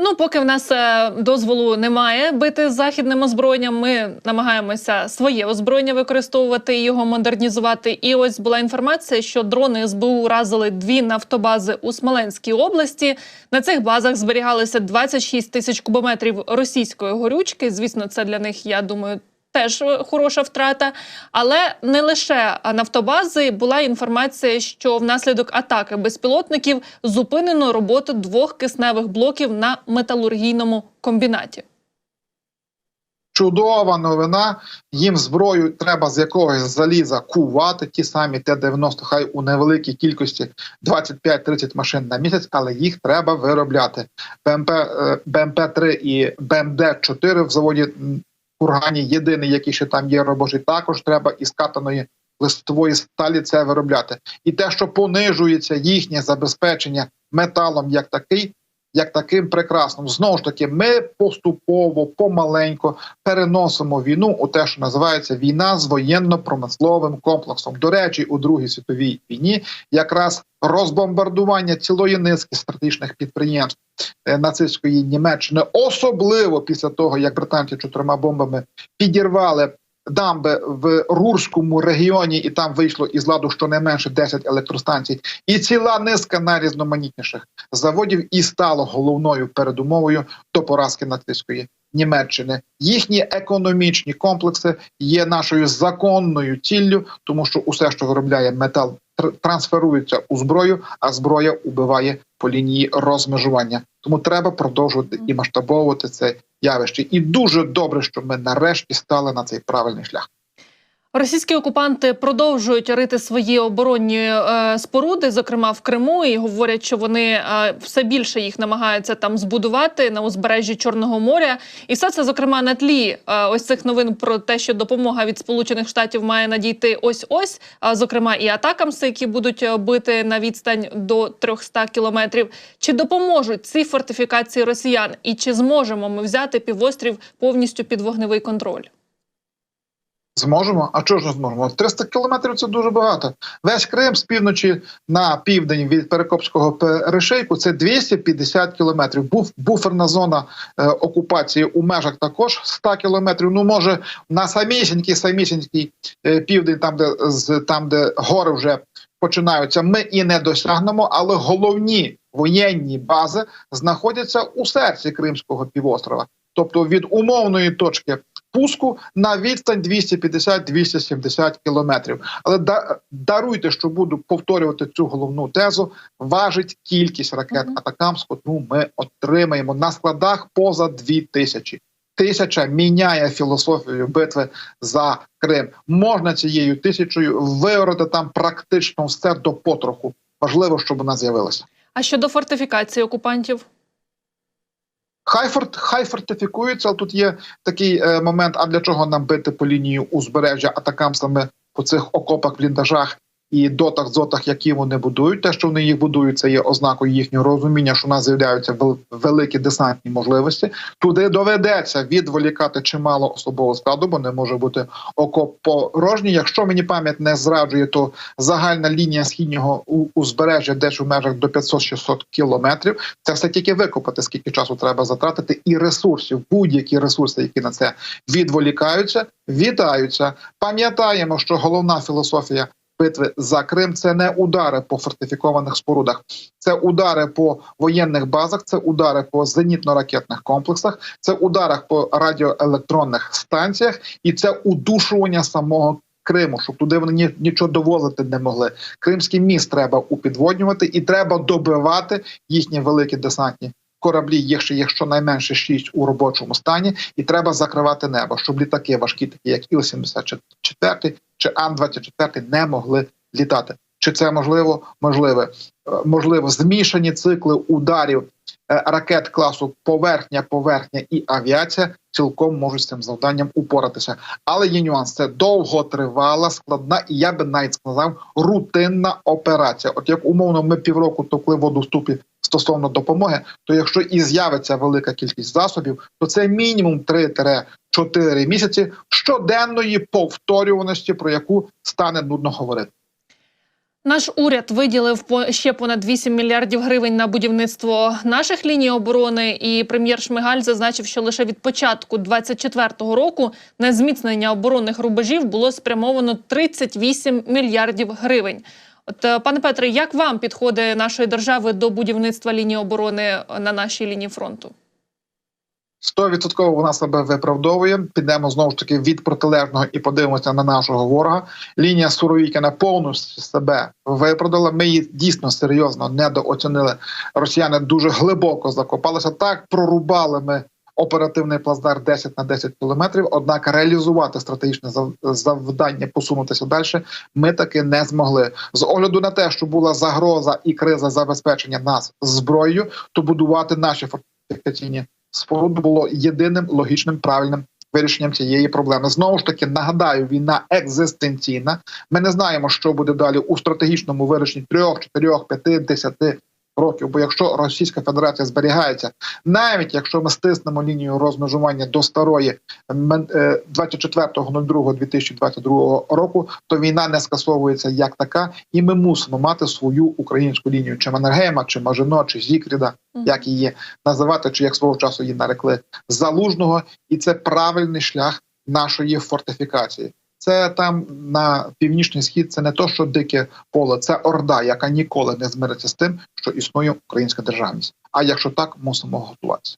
Ну, поки в нас е, дозволу немає бити західним озброєнням, ми намагаємося своє озброєння використовувати і його модернізувати. І ось була інформація, що дрони СБУ уразили дві нафтобази у Смоленській області. На цих базах зберігалися 26 тисяч кубометрів російської горючки. Звісно, це для них, я думаю. Теж е, хороша втрата, але не лише нафтобази була інформація, що внаслідок атаки безпілотників зупинено роботу двох кисневих блоків на металургійному комбінаті. Чудова новина. Їм зброю треба з якогось заліза кувати. Ті самі Т-90, хай у невеликій кількості 25-30 машин на місяць, але їх треба виробляти. БМП, е, БМП-3 і БМД-4 в заводі Кургані єдиний, який ще там є робочий, також треба із катаної листової сталі це виробляти. І те, що понижується їхнє забезпечення металом як такий, як таким прекрасним. Знову ж таки, ми поступово, помаленько переносимо війну у те, що називається війна з воєнно-промисловим комплексом. До речі, у Другій світовій війні якраз розбомбардування цілої низки стратегічних підприємств е, нацистської Німеччини, особливо після того, як британці чотирма бомбами підірвали. Дамби в Рурському регіоні, і там вийшло із ладу щонайменше 10 електростанцій, і ціла низка найрізноманітніших заводів і стало головною передумовою до поразки нацистської Німеччини. Їхні економічні комплекси є нашою законною ціллю, тому що усе, що виробляє метал, тр- трансферується у зброю, а зброя убиває по лінії розмежування. Тому треба продовжувати і масштабовувати це явище. І дуже добре, що ми нарешті стали на цей правильний шлях. Російські окупанти продовжують рити свої оборонні е, споруди, зокрема в Криму, і говорять, що вони е, все більше їх намагаються там збудувати на узбережжі Чорного моря. І все це, зокрема, на тлі е, ось цих новин про те, що допомога від Сполучених Штатів має надійти ось ось, зокрема і атакамси, які будуть бити на відстань до 300 кілометрів. Чи допоможуть ці фортифікації росіян, і чи зможемо ми взяти півострів повністю під вогневий контроль? Зможемо? А чого ж не зможемо? 300 кілометрів це дуже багато. Весь Крим з півночі на південь від Перекопського перешейку це 250 кілометрів. Був буферна зона е, окупації у межах також 100 кілометрів. Ну може на самісінький самісінький е, південь, там де з там, де гори вже починаються, ми і не досягнемо, але головні воєнні бази знаходяться у серці Кримського півострова. Тобто від умовної точки пуску на відстань 250-270 кілометрів. Але да, даруйте, що буду повторювати цю головну тезу. Важить кількість ракет Мгм. Атакамс, котру ми отримаємо на складах поза дві тисячі. Тисяча міняє філософію битви за Крим. Можна цією тисячою виорати там практично все до потроху. Важливо, щоб вона з'явилася. А щодо фортифікації окупантів? Хай форт, хай фортифікуються, але тут є такий е, момент: а для чого нам бити по лінії узбережжя атакам саме по цих окопах, бліндажах і дотах, зотах, які вони будують. Те, що вони їх будують, це є ознакою їхнього розуміння, що у нас з'являються великі десантні можливості. Туди доведеться відволікати чимало особового складу, бо не може бути окоп порожній. Якщо мені пам'ять не зраджує, то загальна лінія східнього узбережжя десь у межах до 500-600 кілометрів. Це все тільки викопати, скільки часу треба затратити, і ресурсів, будь-які ресурси, які на це відволікаються, вітаються. Пам'ятаємо, що головна філософія битви за Крим це не удари по фортифікованих спорудах, це удари по воєнних базах, це удари по зенітно-ракетних комплексах, це удари по радіоелектронних станціях, і це удушування самого. Криму, щоб туди вони ні, нічого довозити не могли. Кримський міст треба упідводнювати і треба добивати їхні великі десантні кораблі. Їх ще є щонайменше шість у робочому стані, і треба закривати небо, щоб літаки важкі, такі як Іл-74 чи Ан-24 не могли літати. Чи це можливо? Можливе. Е, Можливо, змішані цикли ударів е, ракет класу поверхня, поверхня і авіація цілком можуть з цим завданням упоратися. Але є нюанс. Це довготривала, складна і я би навіть сказав рутинна операція. От як умовно ми півроку токли воду в стосовно допомоги, то якщо і з'явиться велика кількість засобів, то це мінімум 3-4 місяці щоденної повторюваності, про яку стане нудно говорити. Наш уряд виділив ще понад 8 мільярдів гривень на будівництво наших ліній оборони. І прем'єр Шмигаль зазначив, що лише від початку 24-го року на зміцнення оборонних рубежів було спрямовано 38 мільярдів гривень. От, е, пане Петре, як вам підходи нашої держави до будівництва лінії оборони на нашій лінії фронту? Стовідсотково вона себе виправдовує. Підемо знову ж таки від протилежного і подивимося на нашого ворога. Лінія Суровікіна повністю себе виправдала. Ми її дійсно серйозно недооцінили. Росіяни дуже глибоко закопалися. Так прорубали ми оперативний плацдарм 10 на 10 кілометрів. Однак реалізувати стратегічне завдання, посунутися далі, ми таки не змогли. З огляду на те, що була загроза і криза забезпечення нас зброєю, то будувати наші фортифікаційні споруди було єдиним логічним правильним вирішенням цієї проблеми. Знову ж таки нагадаю, війна екзистенційна. Ми не знаємо, що буде далі у стратегічному вирішенні трьох, чотирьох, п'яти, десяти років. Бо якщо Російська Федерація зберігається, навіть якщо ми стиснемо лінію розмежування до старої мен- е, 24.02.2022 року, то війна не скасовується як така, і ми мусимо мати свою українську лінію, чи Маннергейма, чи Мажино, чи Зікріда, як її називати, чи як свого часу її нарекли залужного, і це правильний шлях нашої фортифікації. Це там на північний схід. Це не то, що дике поле, це орда, яка ніколи не змириться з тим, що існує українська державність. А якщо так, мусимо готуватися.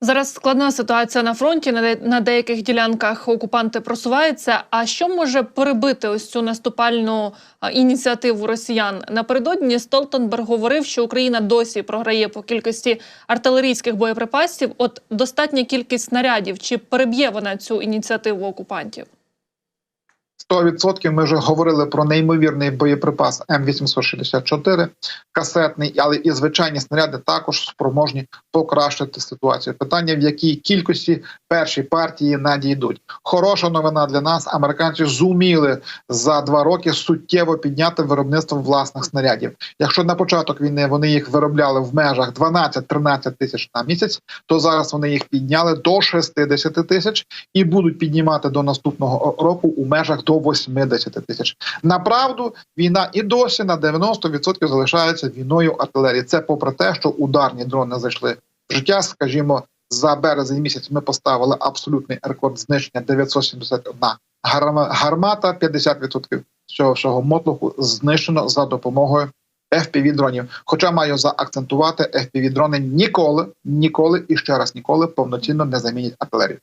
Зараз складна ситуація на фронті. На, де- на деяких ділянках окупанти просуваються. А що може перебити ось цю наступальну ініціативу росіян? Напередодні Столтенберг говорив, що Україна досі програє по кількості артилерійських боєприпасів. От достатня кількість снарядів. Чи переб'є вона цю ініціативу окупантів? 100% ми вже говорили про неймовірний боєприпас М864 касетний, але і звичайні снаряди також спроможні покращити ситуацію. Питання в якій кількості перші партії надійдуть. Хороша новина для нас. Американці зуміли за два роки суттєво підняти виробництво власних снарядів. Якщо на початок війни вони їх виробляли в межах 12-13 тисяч на місяць, то зараз вони їх підняли до 60 тисяч і будуть піднімати до наступного року у межах до 80 тисяч. Направду війна і досі на 90% залишається війною артилерії. Це попри те, що ударні дрони зайшли в життя. Скажімо, за березень місяць ми поставили абсолютний рекорд знищення 971 гармата. 50% цього всього мотлуху знищено за допомогою fpv дронів. Хоча маю заакцентувати, fpv дрони ніколи, ніколи і ще раз ніколи повноцінно не замінять артилерію.